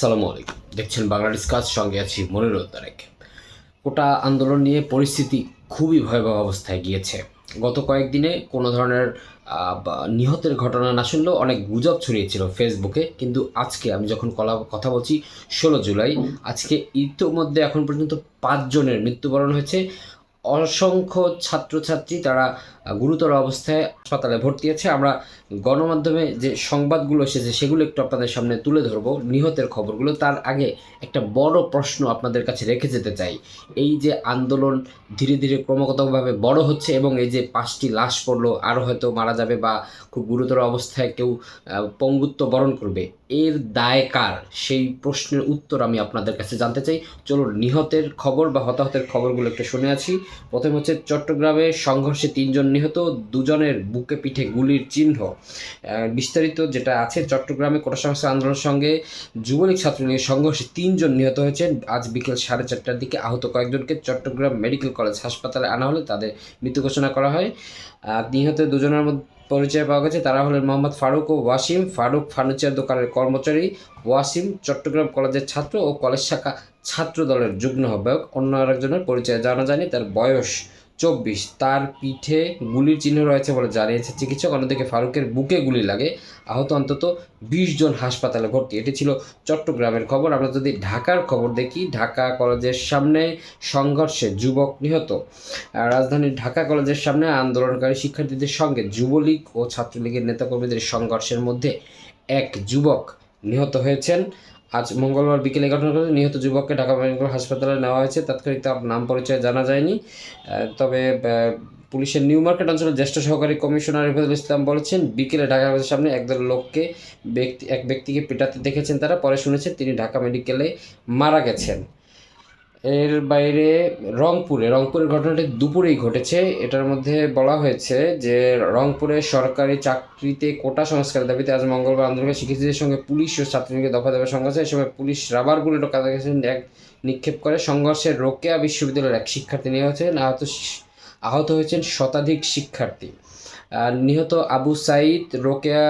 আসসালামু আলাইকুম। দেখছেন বাংলাদেশ কাজ সঙ্গে আছি মনির তারেক কোটা আন্দোলন নিয়ে পরিস্থিতি খুবই ভয়াবহ অবস্থায় গিয়েছে। গত কয়েকদিনে কোনো ধরনের নিহতের ঘটনা না শুনলেও অনেক গুজব ছড়িয়েছিল ফেসবুকে। কিন্তু আজকে আমি যখন কলা, কথা বলছি, ষোলো জুলাই, আজকে ইতোমধ্যে এখন পর্যন্ত পাঁচজনের মৃত্যুবরণ হয়েছে। অসংখ্য ছাত্রছাত্রী তারা গুরুতর অবস্থায় হাসপাতালে ভর্তি আছে। আমরা গণমাধ্যমে যে সংবাদগুলো এসেছে সেগুলো একটু আপনাদের সামনে তুলে ধরবো, নিহতের খবরগুলো। তার আগে একটা বড় প্রশ্ন আপনাদের কাছে রেখে যেতে চাই। এই যে আন্দোলন ধীরে ধীরে ক্রমাগতভাবে বড় হচ্ছে এবং এই যে পাঁচটি লাশ পড়ল আরও হয়তো মারা যাবে বা খুব গুরুতর অবস্থায় কেউ পঙ্গুত্ব বরণ করবে এর দায় কার? সেই প্রশ্নের উত্তর আমি আপনাদের কাছে জানতে চাই। চলুন, নিহতের খবর বা হতাহতের খবরগুলো একটু শুনে আছি প্রথম হচ্ছে চট্টগ্রামে সংঘর্ষে তিনজন নিহত, দুজনের বুকে পিঠে গুলির চিহ্ন। বিস্তারিত যেটা আছে, চট্টগ্রামে কোটা সংস্কার আন্দোলনের সঙ্গে যুবলীগ ছাত্রলীগের সংঘর্ষে তিনজন নিহত হয়েছেন। আজ বিকেল সাড়ে চারটার দিকে আহত কয়েকজনকে চট্টগ্রাম মেডিকেল কলেজ হাসপাতালে আনা হলে তাদের মৃত্যু ঘোষণা করা হয়। নিহত দুজনের মধ্যে পরিচয় পাওয়া গেছে। তারা হলেন মোহাম্মদ ফারুক ও ওয়াসিম। ফারুক ফার্নিচার দোকানের কর্মচারী ওয়াসিম চট্টগ্রাম কলেজের ছাত্র ও কলেজ শাখা ছাত্র দলের যুগ্ম আহ্বায়ক। অন্য আরেকজনের পরিচয় জানা যায়নি। তার বয়স চব্বিশ। তার পিঠে গুলির চিহ্ন রয়েছে বলে জানিয়েছে চিকিৎসক। অন্যদিকে ফারুকের বুকে গুলি লাগে। আহত অন্তত বিশ জন হাসপাতালে ভর্তি। এটি ছিল চট্টগ্রামের খবর। আমরা যদি ঢাকার খবর দেখি, ঢাকা কলেজের সামনে সংঘর্ষে যুবক নিহত। রাজধানীর ঢাকা কলেজের সামনে আন্দোলনকারী শিক্ষার্থীদের সঙ্গে যুবলীগ ও ছাত্রলীগের নেতাকর্মীদের সংঘর্ষের মধ্যে এক যুবক নিহত হয়েছেন। আজ মঙ্গলবার বিকেলে ঘটনা ঘটে নিহত যুবককে ঢাকা মেডিকেল হাসপাতালে নেওয়া হয়েছে। তাৎক্ষণিক তার নাম পরিচয় জানা যায়নি। তবে পুলিশের নিউ মার্কেট অঞ্চলের জ্যেষ্ঠ সহকারী কমিশনার রিফাজুল ইসলাম বলেছেন, বিকেলে ঢাকা মেডিকেল সামনে একদল লোককে ব্যক্তি এক ব্যক্তিকে পেটাতে দেখেছেন তারা। পরে শুনেছেন তিনি ঢাকা মেডিকেলে মারা গেছেন। এর বাইরে রংপুরে, রংপুরের ঘটনাটি দুপুরেই ঘটেছে। এটার মধ্যে বলা হয়েছে যে, রংপুরে সরকারি চাকরিতে কোটা সংস্কারের দাবিতে আজ মঙ্গলবার আন্দোলনের শিক্ষার্থীদের সঙ্গে পুলিশ ও ছাত্রলীগের দফা দফা সংঘর্ষ এই সময় পুলিশ রাবার বুলেট ও কাছাকাছি এক নিক্ষেপ করে। সংঘর্ষে রোকেয়া বিশ্ববিদ্যালয়ের এক শিক্ষার্থী নিহত হয়েছেন। আহত আহত হয়েছেন শতাধিক শিক্ষার্থী। নিহত আবু সাইদ রোকেয়া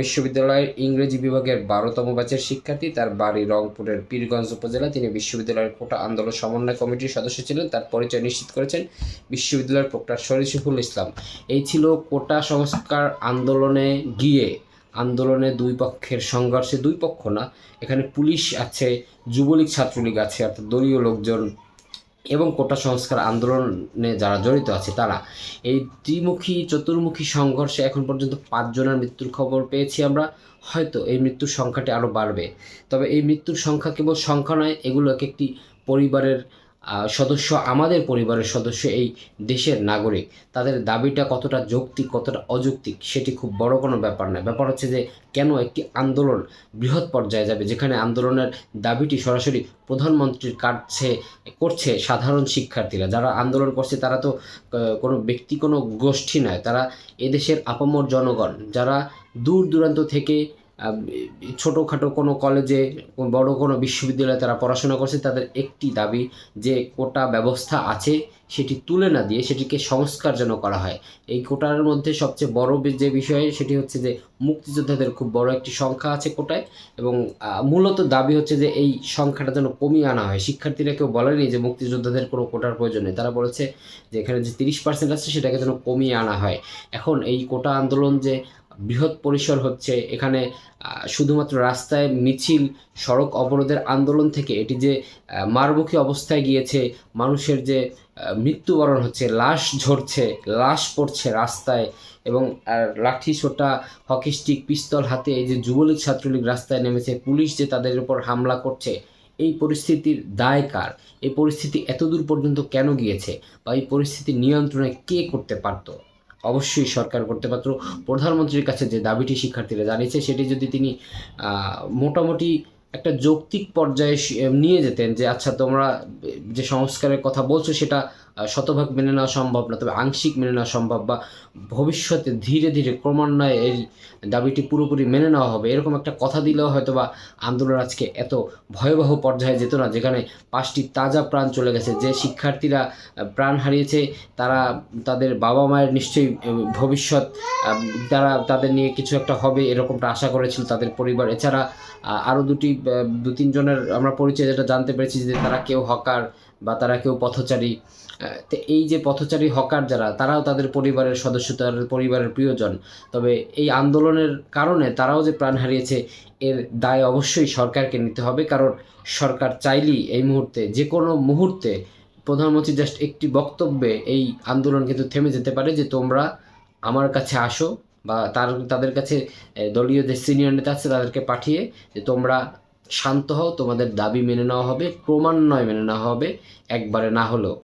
বিশ্ববিদ্যালয়ের ইংরেজি বিভাগের বারোতম ব্যাচের শিক্ষার্থী। তার বাড়ি রংপুরের পীরগঞ্জ উপজেলা। তিনি বিশ্ববিদ্যালয়ের কোটা আন্দোলন সমন্বয় কমিটির সদস্য ছিলেন। তার পরিচয় নিশ্চিত করেছেন বিশ্ববিদ্যালয়ের প্রক্টর শরীফুল ইসলাম। এই ছিল কোটা সংস্কার আন্দোলনে গিয়ে। আন্দোলনে দুই পক্ষের সংঘর্ষে দুই পক্ষ না, এখানে পুলিশ আছে, যুবলীগ ছাত্রলীগ আছে, অর্থাৎ দলীয় লোকজন এবং কোটা সংস্কার আন্দোলনে যারা জড়িত আছে তারা। এই ত্রিমুখী, চতুর্মুখী সংঘর্ষে এখন পর্যন্ত পাঁচজনের মৃত্যুর খবর পেয়েছি আমরা। হয়তো এই মৃত্যুর সংখ্যাটি আরও বাড়বে। তবে এই মৃত্যুর সংখ্যা কেবল সংখ্যা নয় এগুলো এক একটি পরিবারের সদস্য, আমাদের পরিবারের সদস্য, এই দেশের নাগরিক, তাদের দাবিটা কতটা যৌক্তিক, কতটা অযৌক্তিক, সেটি খুব বড় কোনো ব্যাপার নয়। ব্যাপার হচ্ছে যে, কেন একটি আন্দোলন বৃহৎ পর্যায়ে যাবে, যেখানে আন্দোলনের দাবিটি সরাসরি প্রধানমন্ত্রীর কাছে করছে সাধারণ শিক্ষার্থীরা? যারা আন্দোলন করছে, তারা তো কোনো ব্যক্তি, কোনো গোষ্ঠী নয়। তারা এদেশের আপামর জনগণ, যারা দূর দূরান্ত থেকে ছোটোখাটো কোনো কলেজে বড় কোনো বিশ্ববিদ্যালয়ে তারা পড়াশোনা করছে তাদের একটি দাবি যে কোটা ব্যবস্থা আছে সেটি তুলে না দিয়ে সেটিকে সংস্কার যেন করা হয়। এই কোটার মধ্যে সবচেয়ে বড় যে বিষয় সেটি হচ্ছে যে মুক্তিযোদ্ধাদের খুব বড় একটি সংখ্যা আছে কোটায় এবং মূলত দাবি হচ্ছে যে এই সংখ্যাটা যেন কমিয়ে আনা হয়। শিক্ষার্থীরা কেউ বলেনি যে মুক্তিযোদ্ধাদের কোনো কোটার প্রয়োজন নেই। তারা বলেছে যে এখানে যে তিরিশ পার্সেন্ট আছে সেটাকে যেন কমিয়ে আনা হয়। এখন এই কোটা আন্দোলন যে বৃহৎ পরিসর হচ্ছে এখানে শুধুমাত্র রাস্তায় মিছিল, সড়ক অবরোধের আন্দোলন থেকে এটি যে মারমুখী অবস্থায় গিয়েছে, মানুষের যে মৃত্যুবরণ হচ্ছে, লাশ ঝরছে, লাশ পড়ছে রাস্তায় এবং লাঠি সোটা হকি স্টিক, পিস্তল হাতে এই যে যুবলীগ ছাত্রলীগ রাস্তায় নেমেছে, পুলিশ যে তাদের উপর হামলা করছে, এই পরিস্থিতির দায় কার? এই পরিস্থিতি এতদূর পর্যন্ত কেন গিয়েছে? বা এই পরিস্থিতি নিয়ন্ত্রণে কে করতে পারতো? অবশ্যই সরকার করতে পারত প্রধানমন্ত্রীর কাছে যে দাবিটি শিক্ষার্থীরা জানিয়েছে, সেটি যদি তিনি মোটামুটি একটা যৌক্তিক পর্যায়ে নিয়ে যেতেন যে আচ্ছা তোমরা যে সংস্কারের কথা বলছো সেটা শতভাগ মেনে নেওয়া সম্ভব না, তবে আংশিক মেনে নেওয়া সম্ভব বা ভবিষ্যতে ধীরে ধীরে ক্রমান্বয়ে এই দাবিটি পুরোপুরি মেনে নেওয়া হবে। এরকম একটা কথা দিলেও হয়তো বা আন্দোলন আজকে এত ভয়াবহ পর্যায়ে যেত না, যেখানে পাঁচটি তাজা প্রাণ চলে গেছে। যে শিক্ষার্থীরা প্রাণ হারিয়েছে, তারা, তাদের বাবা মায়ের নিশ্চয়ই ভবিষ্যৎ তারা, তাদের নিয়ে কিছু একটা হবে এরকমটা আশা করেছিল তাদের পরিবার। এছাড়া আরও দুটি দু তিনজনের আমরা পরিচয় যেটা জানতে পেরেছি যে তারা কেউ হকার বা তারা কেউ পথচারী তো এই যে পথচারী হকার যারা, তারাও তাদের পরিবারের সদস্য, তাদের পরিবারের প্রিয়জন। তবে এই আন্দোলনের কারণে তারাও যে প্রাণ হারিয়েছে, এর দায় অবশ্যই সরকারকে নিতে হবে। কারণ সরকার চাইলেই এই মুহূর্তে যে কোনো মুহূর্তে প্রধানমন্ত্রী জাস্ট একটি বক্তব্যে এই আন্দোলন কিন্তু থেমে যেতে পারে যে, তোমরা আমার কাছে আসো বা তার, তাদের কাছে দলীয় যে সিনিয়র নেতা আছে, তাদেরকে পাঠিয়ে যে তোমরা শান্ত হও তোমাদের দাবি মেনে নেওয়া হবে ক্রমান্বয়ে মেনে নেওয়া হবে একবারে না হলেও।